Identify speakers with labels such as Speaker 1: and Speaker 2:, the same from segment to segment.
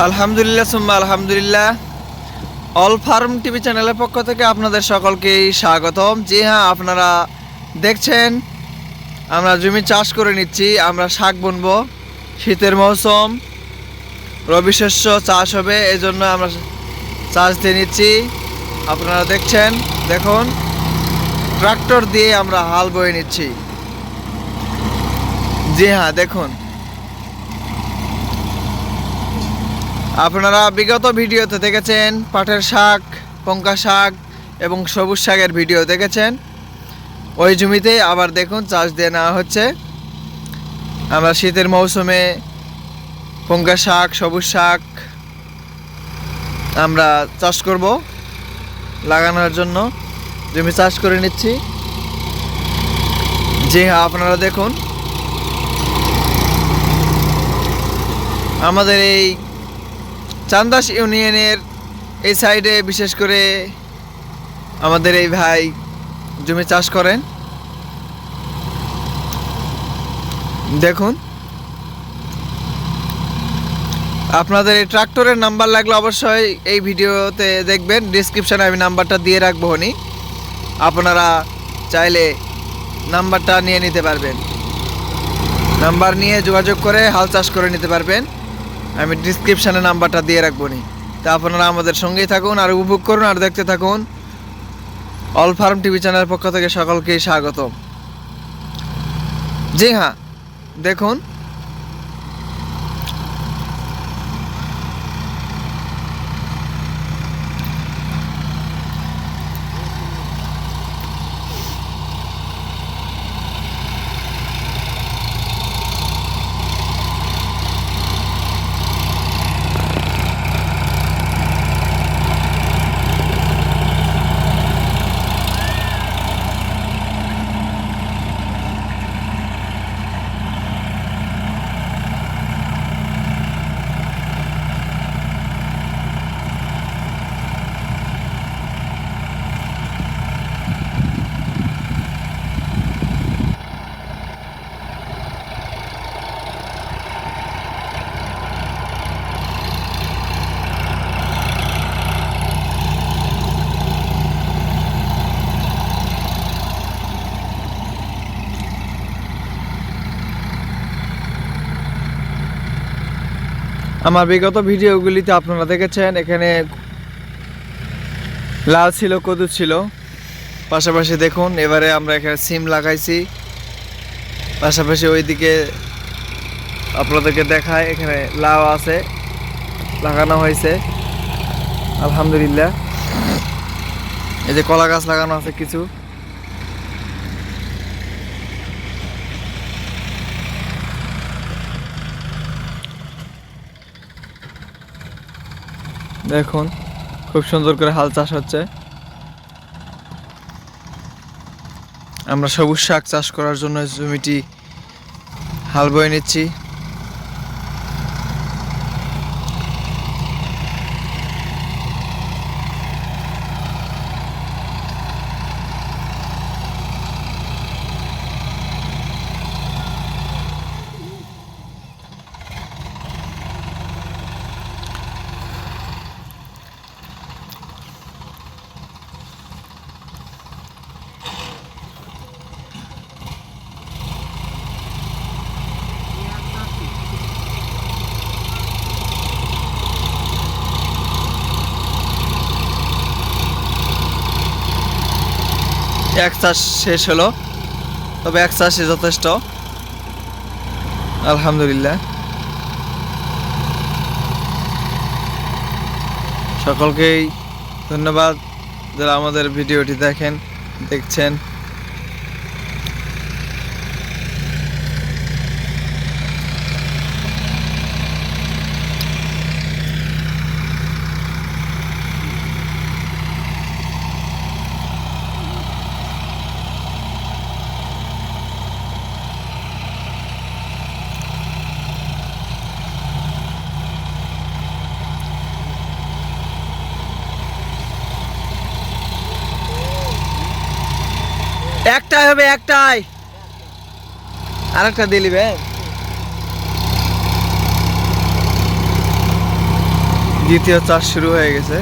Speaker 1: আলহামদুলিল্লাহ, সুম্মা আলহামদুলিল্লাহ। অল ফার্ম টিভি চ্যানেলের পক্ষ থেকে আপনাদের সকলকেই স্বাগতম। জি হ্যাঁ আপনারা দেখছেন, আমরা জমি চাষ করে নিচ্ছি, আমরা শাক বুনবো, শীতের মৌসুম, রবি শস্য চাষ হবে এই জন্য আমরা চাষ দিয়ে নিচ্ছি। আপনারা দেখছেন, দেখুন, ট্রাক্টর দিয়ে আমরা হাল বয়ে নিচ্ছি। জি হ্যাঁ দেখুন। আপনারা বিগত ভিডিওতে দেখেছেন পাটের শাক, পঙ্কা শাক এবং সবুজ শাকের ভিডিও দেখেছেন। ওই জমিতে আবার দেখুন চাষ দিয়ে নেওয়া হচ্ছে। আমরা শীতের মৌসুমে পঙ্কা শাক, সবুজ শাক আমরা চাষ করব লাগানোর জন্য। জমি চাষ করে নিচ্ছি। জি হ্যাঁ আপনারা দেখুন। আমাদের এই চান্দাস ইউনিয়নের এই সাইডে বিশেষ করে আমাদের এই ভাই জমি চাষ করেন। দেখুন। আপনাদের এই ট্রাক্টরের নাম্বার লাগলে অবশ্যই এই ভিডিওতে দেখবেন। ডিসক্রিপশানে আমি নাম্বারটা দিয়ে রাখব নি আপনারা চাইলে নাম্বারটা নিয়ে নিতে পারবেন। নাম্বার নিয়ে যোগাযোগ করে হাল চাষ করে নিতে পারবেন। আমি ডিসক্রিপশানে নাম্বারটা দিয়ে রাখব নি। তা আপনারা আমাদের সঙ্গেই থাকুন আর উপভোগ করুন আর দেখতে থাকুন। অল ফার্ম টিভি চ্যানেলের পক্ষ থেকে সকলকেই স্বাগত জি হ্যাঁ দেখুন। আমার বিগত ভিডিওগুলিতে আপনারা দেখেছেন, এখানে লাল ছিল কদু ছিল। পাশাপাশি দেখুন, এবারে আমরা এখানে সিম লাগাইছি। পাশাপাশি ওইদিকে আপনাদেরকে দেখায়, এখানে লাউ আছে, লাগানো হয়েছে। আলহামদুলিল্লাহ। এই যে কলা গাছ লাগানো আছে কিছু। দেখুন, খুব সুন্দর করে হাল চাষ হচ্ছে। আমরা সবুজ শাক চাষ করার জন্য জমিটি হাল বয়ে নিচ্ছি। এক চাষ শেষ হলো, তবে এক চাষে যথেষ্ট। আলহামদুলিল্লাহ। সকলকেই ধন্যবাদ যারা আমাদের ভিডিওটি দেখেন, দেখছেন। একটাই হবে একটাই। আরেকটা দিয়ে নিবে। দ্বিতীয় চাষ শুরু হয়ে গেছে।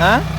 Speaker 1: হ্যাঁ?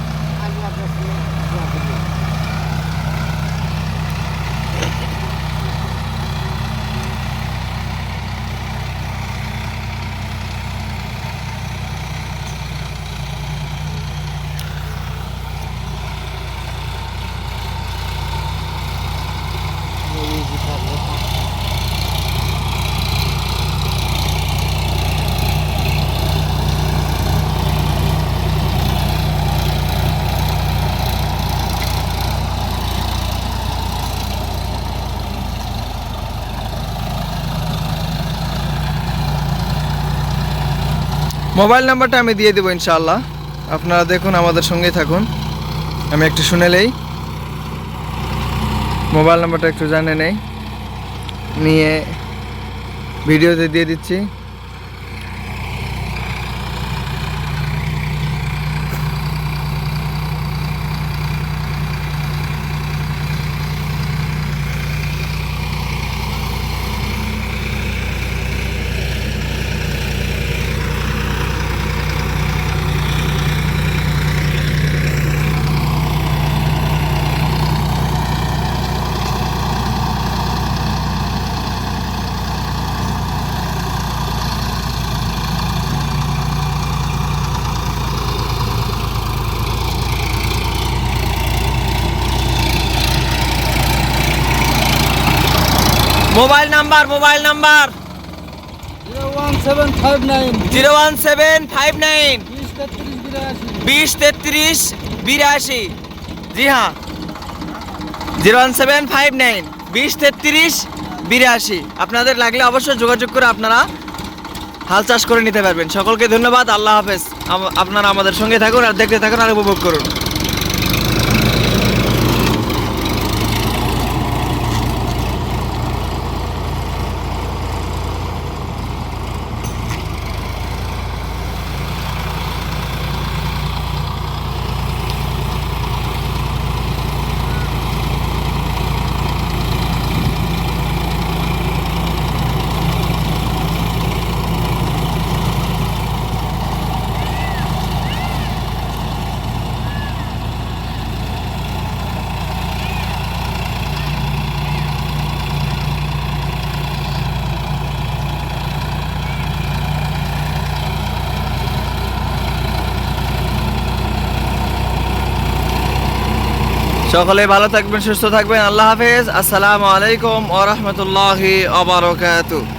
Speaker 1: মোবাইল নাম্বারটা আমি দিয়ে দেবো ইনশাআল্লাহ। আপনারা দেখুন, আমাদের সঙ্গেই থাকুন। আমি একটু শুনে নেই। মোবাইল নাম্বারটা একটু জানে নেই। নিয়ে ভিডিওতে দিয়ে দিচ্ছি। Mobile number mobile number.
Speaker 2: Zero one seven five nine. বিশ তেত্রিশ বিরাশি।
Speaker 1: জি হ্যাঁ। Zero one seven five nine. বিশ তেত্রিশ বিরাশি। আপনাদের লাগলে অবশ্যই যোগাযোগ করে আপনারা হাল চাষ করে নিতে পারবেন। সকলকে ধন্যবাদ। আল্লাহ হাফেজ। আপনারা আমাদের সঙ্গে থাকুন আর দেখতে থাকুন আর উপভোগ করুন। সকলে ভালো থাকবেন সুস্থ থাকবেন। আল্লাহ হাফেজ। আসসালামু আলাইকুম ওয়া রাহমাতুল্লাহি ওয়া বারাকাতুহু।